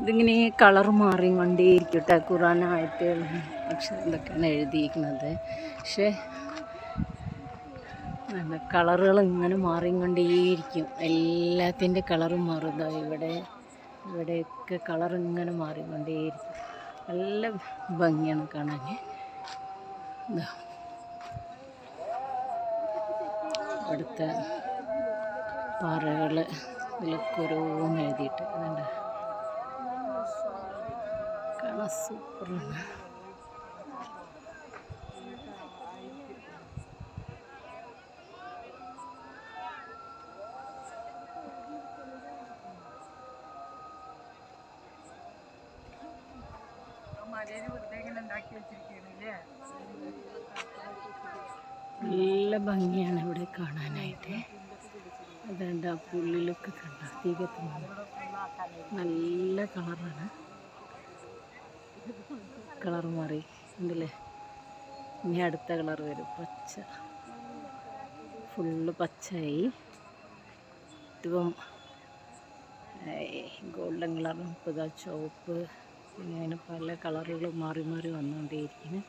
ഇതിങ്ങനെ കളർ മാറിക്കൊണ്ടേയിരിക്കും കേട്ടോ ഖുറാനായിട്ട് അക്ഷരം ഇതൊക്കെയാണ് എഴുതിയിരിക്കുന്നത്. പക്ഷേ കളറുകൾ ഇങ്ങനെ മാറിക്കൊണ്ടേയിരിക്കും. എല്ലാത്തിന്റെ കളറും മാറും. ദാ ഇവിടെ ഇവിടെയൊക്കെ കളർ ഇങ്ങനെ മാറിക്കൊണ്ടേയിരിക്കും. നല്ല ഭംഗിയാണ് കാണാൻ. ഇവിടുത്തെ പാറകൾ ഇതിലൊക്കെ ഓരോന്ന് എഴുതിയിട്ട് ഇതുണ്ട്. സൂപ്പറാണ് നല്ല ഭംഗിയാണ് ഇവിടെ കാണാനായിട്ട്. അതുകൊണ്ട് ആ പുല്ലിലൊക്കെ കണ്ട? തീ നല്ല കളറാണ്. കളർ മാറി. ഉണ്ടല്ലേ ഇനി അടുത്ത കളർ വരും. പച്ച. ഫുള്ള് പച്ചയായി. ഇതിപ്പം ഗോൾഡൻ കളറും ഇപ്പോൾ ഇതാ ചുവപ്പ്. അതിന് പല കളറുകൾ മാറി മാറി വന്നുകൊണ്ടേയിരിക്കുന്നു.